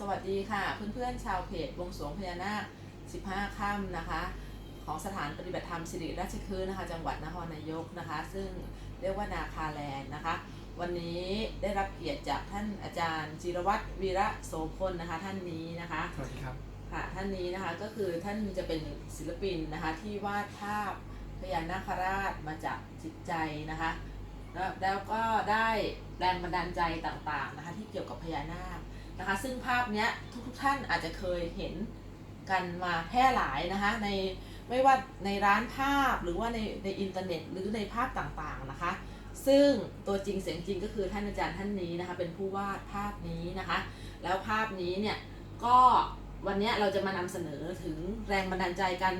สวัสดีค่ะ เพื่อนๆชาวเพจบวงสรวงพญานาค 15 ค่ำนะคะ ของสถานปฏิบัติธรรมสิริราชคฤห์นะคะ จังหวัดนครนายกนะคะ ซึ่งเรียกว่านาคาแลนด์นะคะ วันนี้ได้รับเกียรติจากท่านอาจารย์จิรวัตรวีระโสพลนะคะ ท่านนี้นะคะสวัสดีครับค่ะท่านนี้นะคะก็คือท่านจะเป็นศิลปินนะคะที่วาดภาพพญานาคราชมาจากจิตใจนะคะแล้วแล้วก็ได้แรงบันดาลใจต่างๆนะคะที่เกี่ยวกับพญานาค นะคะ ซึ่งภาพเนี้ยทุกๆท่านอาจจะเคยเห็นกันมาแพร่หลายนะคะ ในไม่ว่าในร้านภาพหรือว่าในในอินเทอร์เน็ต หรือในภาพต่างๆนะคะ ซึ่งตัวจริงเสียงจริงก็คือท่านอาจารย์ท่านนี้นะคะ เป็นผู้วาดภาพนี้นะคะ แล้วภาพนี้เนี่ยก็วันนี้เราจะมานำเสนอถึงแรงบันดาลใจการ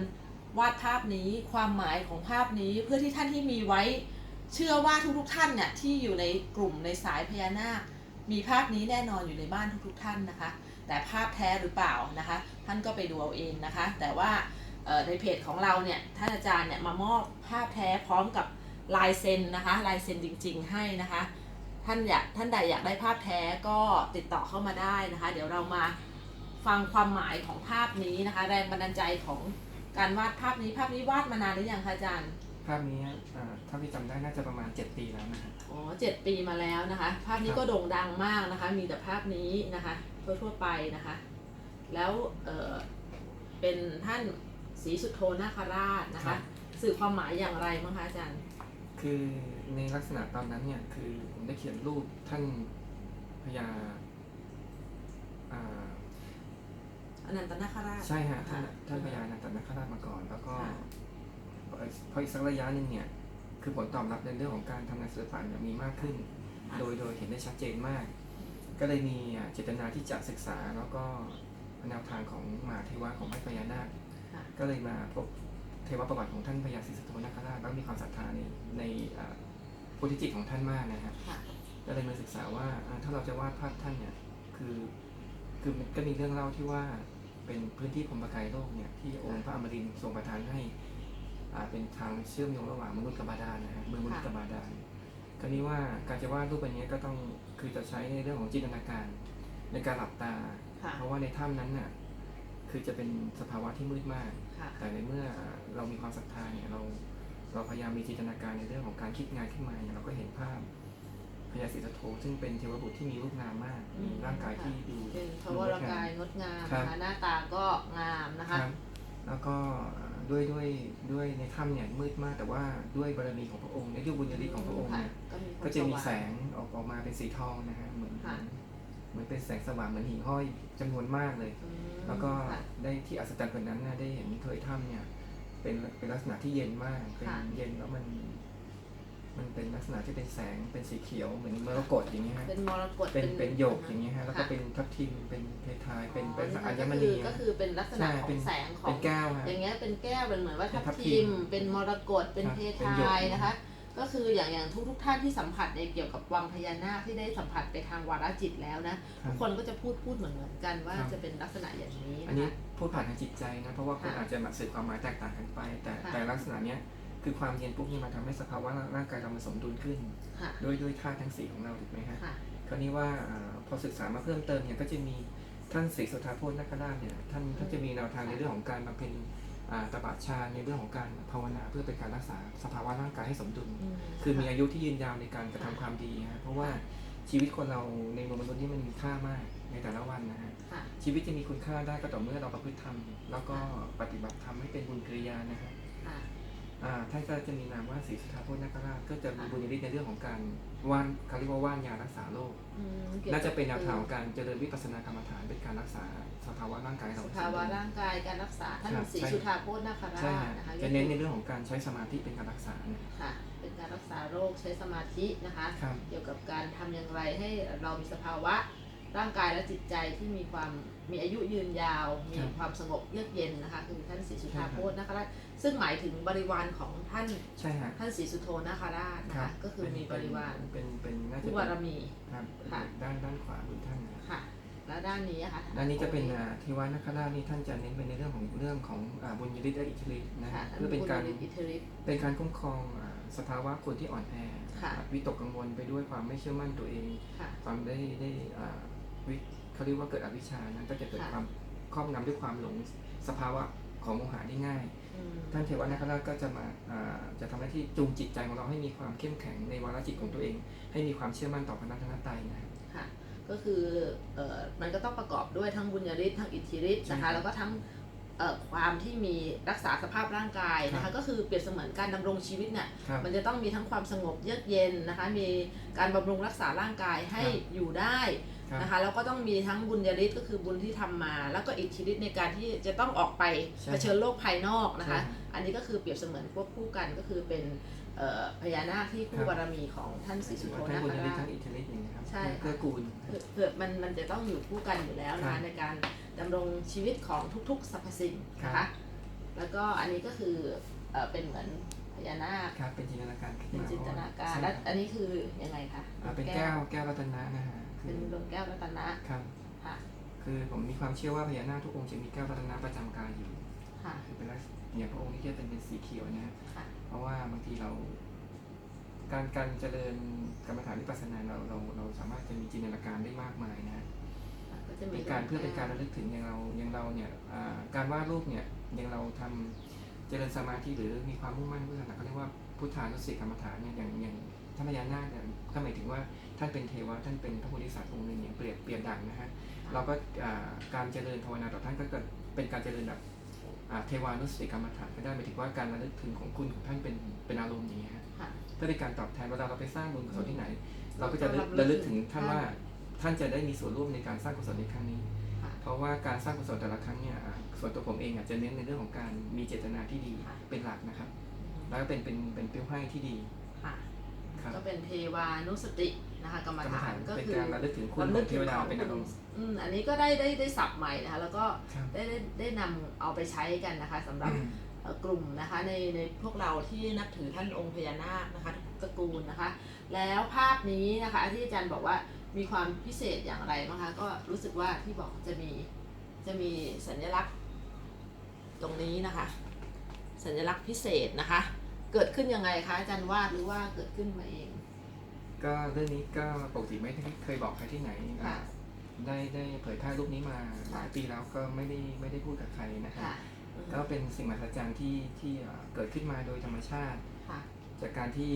วาดภาพนี้ความหมายของภาพนี้เพื่อที่ท่านที่มีไว้ เชื่อว่าทุกๆท่านเนี่ยที่อยู่ในกลุ่มในสายพญานาค มีภาพนี้แน่นอนอยู่ในบ้านทุกๆท่านนะคะ แต่ภาพแท้หรือเปล่านะคะ ท่านก็ไปดูเอาเองนะคะ แต่ว่าในเพจของเราเนี่ยท่านอาจารย์เนี่ยมามอบภาพแท้พร้อมกับลายเซ็นนะคะลายเซ็นจริง ๆ ให้นะคะ ท่านอยากท่านใดอยากได้ภาพแท้ก็ติดต่อเข้ามาได้นะคะ เดี๋ยวเรามาฟังความหมายของภาพนี้นะคะ แรงบันดาลใจของการวาดภาพนี้ภาพนี้วาดมานานหรือยังคะอาจารย์ ภาพนี้อ่าเท่าที่จำได้น่าจะประมาณ 7 ปีแล้วนะฮะอ๋อเจ็ดปีมาแล้วนะคะ ภาพนี้ครับก็โด่งดังมากนะคะ มีแต่ภาพนี้นะคะ ทั่วๆไปนะคะ แล้วเออเป็นท่านศรีสุโธนาคราชนะคะสื่อความหมายอย่างไรบ้างคะอาจารย์ คือในลักษณะตอนนั้นเนี่ยคือผมได้เขียนรูปท่านพญาอ่าอนันตนาคราช ใช่ฮะท่านค่ะท่านพญานันตนาคราชมาก่อน แล้วก็ค่ะ พอพออีกสักระยะหนึงเนี่ยคือผลตอบรับในเรื่องของการทำงานศิลปะเนี่ยมีมากขึ้น โดยโดยเห็นได้ชัดเจนมาก ก็เลยมีอ่าเจตนาที่จะศึกษาแล้วก็แนวทางของมหาเทวะของพระพญานาคค่ะก็เลยมาพบเทวประวัติของท่านพญาศรีสุโธนาคราชแล้วมีความศรัทธาในในอ่าพุทธิจิตของท่านมากนะฮะค่ะก็เลยมาศึกษาว่าอ่าถ้าเราจะวาดภาพท่านเนี่ยคือคือมันก็มีเรื่องเล่าที่ว่าเป็นพื้นที่พรหมกายโลกเนี่ยที่องค์พระอมรินทร์ทรงประทานให้อ่า เป็นทางเชื่อมโยงระหว่างมนุษย์กับบาดาลนะฮะเมืองมนุษย์กับบาดาลคราวนี้ว่าการจะวาดรูปอันนี้ก็ต้องคือจะใช้ในเรื่องของจินตนาการ ในการหลับตาค่ะเพราะว่าในถ้ำนั้นน่ะคือจะเป็นสภาวะที่มืดมากค่ะแต่ในเมื่อเรามีความศรัทธาเนี่ยเราเราพยายามมีจินตนาการในเรื่องของการคิดงานขึ้นมาเนี่ยเราก็เห็นภาพพญาศรีสัตโธซึ่งเป็นเทวบุตรที่มีรูปงามมากอืมมีร่างกายที่ดูเป็นพระวรกายงดงามครับนะคะหน้าตาก็งามนะคคะรับแล้วก็ ด้วยด้วยด้วยในถ้ำเนี่ยมืดมากแต่ว่าด้วยบารมีของพระองค์ในด้วยบุญญาฤทธิ์ของพระองค์เนี่ยก็มีก็จะมีควาแสว่างออกออกมาเป็นสีทองนะฮะเหมือนค่ะเหมือนเป็นแสงสว่างเหมือนหิ่งห้อยจำนวนมากเลยอืมแล้วก็ค่ะได้ที่อัศจรรย์กว่านั้นนะได้เห็นเทยถ้ำเนี่ยเป็นเป็นลักษณะที่เย็นมากเป็นค่ะเย็นแล้วมัน มันเป็นลักษณะที่เป็นแสงเป็นสีเขียวเหมือนมรกตอย่างเงี้ยฮะเป็นมรกตเป็นเป็นหยกอย่างเงี้ยฮะแล้วก็ค่ะเป็นทับทิมเป็นเพทายเป็นอ๋อเป็นนี่อัญก็มคืณีอก็คือเป็นลักษณะใช่ขอเป็งนแสงขอเป็งนแก้วฮะอย่างเงี้ยเป็นแก้วเป็นเหมือนว่าเป็นทัทับบทิทิมมเป็นมรกตเป็นครับเพเป็นหยกทายนะคะ ก็คืออย่างอย่างทุกทุกๆท่านที่สัมผัสในเกี่ยวกับวังพญานาคที่ได้สัมผัสไปทางวาระจิตแล้วนะครัทุบกคนก็จะพูดพูดเหมือนเหมือนกันว่าครับจะเป็นลักษณะอย่างนี้อันนะนี้คะพูดผ่านทางจิตใจนะเพราะว่าคนค่ะอาจจะมาสื่อความหมายแตกต่างกันไป แต่ค่ะแต่ลักษณะเนี้ย คือความเย็นปุ๊บนี่มันทำให้สภาวะร่างกายเรามันสมดุลขึ้น ค่ะด้วยด้วยธาตุทั้งสี่ของเราถูกไหมฮะค่ะคราวนี้ว่าอาพอศึกษามาเพิ่มเติมเนี่ยก็จะมีท่านศรีสุธาโพธนาคราชเนี่ยท่านท่านจะมีแนวทางในเรื่องของการบำเพ็ญอ่าตบะฌานในเรื่องของการภาวนาเพื่อเป็นการรักษาสภาวะร่างกายให้สมดุลอืมคือมีค่ะอายุที่ยืนยาวในการกระทำความดีฮะเพราะว่าชีวิตคนเราในมวลมนุษย์นี่มันมีค่ามากในแต่ละวันนะฮะ ค่ะ ชีวิตจะมีคุณค่าได้ก็ต่อเมื่อเราประพฤติธรรม แล้วก็ปฏิบัติธรรมให้เป็นบุญกิริยานะฮะค่ะอ่า ท่านก็จะมีนามว่าศรีสุธาโพธนาคราชก็จะมีบุญญาฤทธิ์ในเรื่องของการว่านเขาเรียกว่าว่านยารักษาโรคอืมกี่ยวน่าจะเป็นแนวคือทางของการเจริญวิปัสสนากรรมฐานเป็นการรักษาสภาวะร่างกายเราสภาวะร่างกายการรักษาท่านครับศรีใช่สุธาโพธนาคราใช่ชฮะนะคะจะเน้นในเรื่องของการใช้สมาธิเป็นการรักษานะค่ะเป็นการรักษาโรคใช้สมาธินะคะครับเกี่ยวกับการทำอย่างไรให้เรามีสภาวะ ร่างกายและจิตใจที่มีความมีอายุยืนยาว มีครับความสงบเยือกเย็นนะคะคือท่านศรีสุธาใช่ครับโพธนาคราชซึ่งหมายถึงบริวารของท่านใช่ฮะท่านศรีสุโธนาคราชนะครัคะบก็คือมีบริวารเป็นเป็นเป็นน่าจะผู้เป็บานรมีครับค่ะด้านด้านขวาบนท่านนะค่ะแล้วด้านนี้อะค่ะด้านนี้จะเป็นอ่าเทวานาคราชนี่ท่านจะเน้นไปในเรื่องของเรื่องของอ่าบุญญาฤทธิ์และอิทธิฤทธิ์นะค่ะฮะท่านเพื่อเป็นการบุญฤทธิ์อิทธิฤทธิ์เป็นการคุ้มครองอ่าสภาวะคนที่อ่อนแอค่ะวิตกกังวลไปด้วยความไม่เชื่อมั่นตัวเองค่ะความได้ได้อ่า วิเขาเรียกว่าเกิดอวิชชานั้นก็จะเกิดค่ะความครอบงำด้วยความหลงสภาวะของโมหะได้ง่ายอืมท่านเทวนาคราชก็จะมาอ่าจะทำหน้าที่จูงจิตใจของเราให้มีความเข้มแข็งในวาระจิตของตัวเอง ให้มีความเชื่อมั่นต่อพระรัตนตรัยนะครับค่ะก็คือเอ่อมันก็ต้องประกอบด้วยทั้งบุญญาฤทธิ์ทั้งอิทธิฤทธิ์นะใช่ครัคะบแล้วก็ทั้งเอ่อความที่มีรักษาสภาพร่างกายนะครัคะบก็คือเปรียบเสมือนการดำรงชีวิตเนี่ยครับมันจะต้องมีทั้งความสงบเยือกเย็นนะคะมีการบำรุงรักษาร่างกายให้ครับอยู่ได้ครับ นะคะแล้วก็ต้องมีทั้งบุญญาฤทธิ์ก็คือบุญที่ทำมา แล้วก็อิทธิฤทธิ์ในการที่จะต้องออกไปใช่เผชิญโลกภายนอกนะคะใช่ครับอันนี้ก็คือเปรียบเสมือนควบคู่กันก็คือเป็นเอ่อพญานาคที่คู่ครับบารมีของท่านศรีสุโธทั้งนาบุญคญาฤทราชธิ์ทั้งอิทธิฤทธิ์อย่างนี้ยครับใช่ค่ะเพื่อกูลเพื่อเพื่อมันมันจะต้องอยู่คู่กันอยู่แล้วนะครัคะบในการดำรงชีวิตของทุกๆสรรพสิ่งนะครัคะบแล้วก็อันนี้ก็คือเอ่อเป็นเหมือนพญานาคครับเป็นจินตนาการขึ้นเป็นมาจินตนาการใช่และครับอันนี้คือยังไงคะอ่าเป็นแก้วแก้วรัตนะนะฮะคื เป็อนดวงแก้วรัตนะครับ ค่ะคือผมมีความเชื่อว่าพญานาคทุกองค์จะมีแก้วรัตนะประจำกายอยู่ค่ะคือเป็นลักษณะอย่างพระองค์ที่จะเป็นเป็นสีเขียวนะฮะค่ะเพราะว่าบางทีเรา การการเจริญกรรมฐานวิปัสสนาเราเราเราสามารถจะมีจินตนาการได้มากมายนะฮะก็จะมีเป็นการดวงเพื่อเป็นการแก้วระลึกถึงอย่างเราอย่างเราเนี่ยอ่าการวาดรูปเนี่ยอย่างเราทำเจริญสมาธิหรือมีความมุ่งมั่นเพื่อเขาเรียกว่าพุทธานุสติกรรมฐานเนี่ยอย่างอย่าง ท่านพญานาคเนี่ยก็หมายถึงว่าท่านเป็นเทวะท่านเป็นพระโพธิสัตว์องค์หนึ่งอย่างเปรียบเปรียบดังนะฮะเราก็อ่าการเจริญภาวนาต่อท่านก็เกิดเป็นการเจริญแบบอ่าเทวานุสติกรรมฐานก็ได้หมายถึงว่าการระลึกถึงของคุณของท่านเป็นเป็นอารมณ์อย่างเงี้ยฮะค่ะเพื่อเป็นการตอบแทนเวลาเราไปสร้างบุญกุศลที่ไหน เราก็จะเราก็ระระลึลึกกถึถึงงท่านท่านว่าท่านจะได้มีส่วนร่วมในการสร้างกุศลในครั้งนี้ค่ะเพราะว่าการสร้างกุศลแต่ละครั้งเนี่ยอ่าส่วนตัวผมเองอาจจะเน้นในเรื่องของการมีเจตนาที่ดีค่ะเป็นหลักนะครับ แล้วก็เป็นเป็นเป็นเปิ้วให้ที่ดี ค่ะครับ ก็เป็นเทวานุสตินะคะกรรมกรรมฐาฐานนก็เป็นคือการระลึกถึงคุณรำขลึอกงเทถึงวดาของเป็นอารมณ์อืมอันนี้ก็ได้ได้ได้สับใหม่นะคะแล้วก็ครับได้ได้ได้นำเอาไปใช้กันนะคะสำหรับเอ่อกลุ่มนะคะในในพวกเราที่นับถือท่านองค์พญานาคนะคะทุกตระกูลนะคะ แล้วภาพนี้นะคะที่อาจารย์บอกว่ามีความพิเศษอย่างไรบ้างคะ ก็รู้สึกว่าที่บอกจะมีจะมีสัญลักษณ์ตรงนี้นะคะ สัญลักษณ์พิเศษนะคะ เกิดขึ้นยังไงคะอาจารย์วาดหรือว่าเกิดขึ้นมาเอง ก็เรื่องนี้ก็ปกติไม่ได้เคยบอกใครที่ไหนค่ะ ได้ได้เผยแพร่รูปนี้มาหลายค่ะปีแล้วก็ไม่ได้ไม่ได้พูดกับใครนะครับค่ะอืมก็เป็นสิ่งมหัศจรรย์ที่ที่เอ่อเกิดขึ้นมาโดยธรรมชาติ ค่ะ จากการที่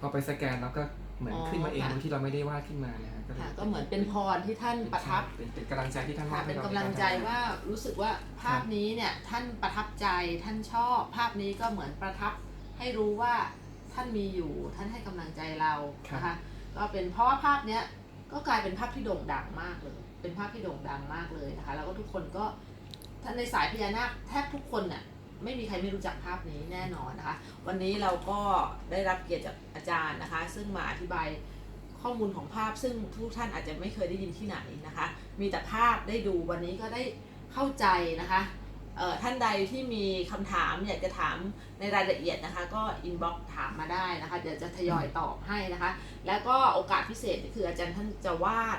พอไปสแกนแล้วก็ เหมือนอ๋อขึ้นมาเองค่ะโดยที่เราไม่ได้วาดขึ้นมานะฮะเลยค่ะก็เหมือนเป็นพรที่ท่านประทับ เป็นเป็นกำลังใจที่ท่านค่ะวาดให้เป็นเรากำลังใจว่ารู้สึกว่าภาพนี้เนี่ยท่านประทับใจท่านชอบ ภาพนี้ก็เหมือนประทับให้รู้ว่าท่านมีอยู่ ท่านให้กำลังใจเรานะคะก็เป็นเพราะว่าภาพเนี้ยก็กลายเป็นภาพที่โด่งดังมากเลย เป็นภาพที่โด่งดังมากเลยนะคะแล้วก็ทุกคนก็ท่านในสายพญานาคแทบทุกคนเนี่ย ไม่มีใครไม่รู้จักภาพนี้แน่นอนนะคะ วันนี้เราก็ได้รับเกียรติจากอาจารย์นะคะ ซึ่งมาอธิบายข้อมูลของภาพ ซึ่งทุกท่านอาจจะไม่เคยได้ยินที่ไหนนะคะ มีแต่ภาพได้ดูวันนี้ก็ได้เข้าใจนะคะเออท่านใดที่มีคำถามอยากจะถามในรายละเอียดนะคะ ก็อินบ็อกถามมาได้นะคะ เดี๋ยวจะทยอยตอบให้นะคะ แล้วก็โอกาสพิเศษก็คืออาจารย์ท่านจะวาด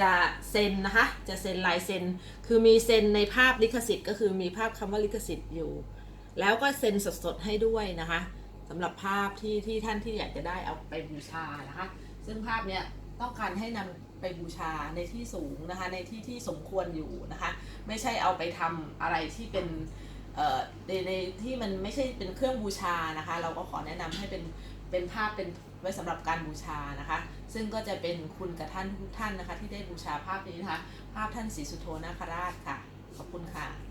จะเซ็นนะคะ จะเซ็นลายเซ็น คือมีเซ็นในภาพลิขสิทธิ์ก็คือมีภาพคำว่าลิขสิทธิ์อยู่ แล้วก็เซ็นสดๆให้ด้วยนะคะสำหรับภาพที่ที่ท่านที่อยากจะได้เอาไปบูชานะคะ ซึ่งภาพเนี้ยต้องการให้นำไปบูชาในที่สูงนะคะ ในที่ที่สมควรอยู่นะคะ ไม่ใช่เอาไปทำอะไรที่เป็นในในที่มันไม่ใช่เป็นเครื่องบูชานะคะ เราก็ขอแนะนำให้เป็นเป็นภาพเป็นไว้สำหรับการบูชานะคะ ซึ่งก็จะเป็นคุณกับท่านทุกท่านนะคะ ที่ได้บูชาภาพนี้นะคะ ภาพท่านศรีสุโธนาคราชค่ะ ขอบคุณค่ะ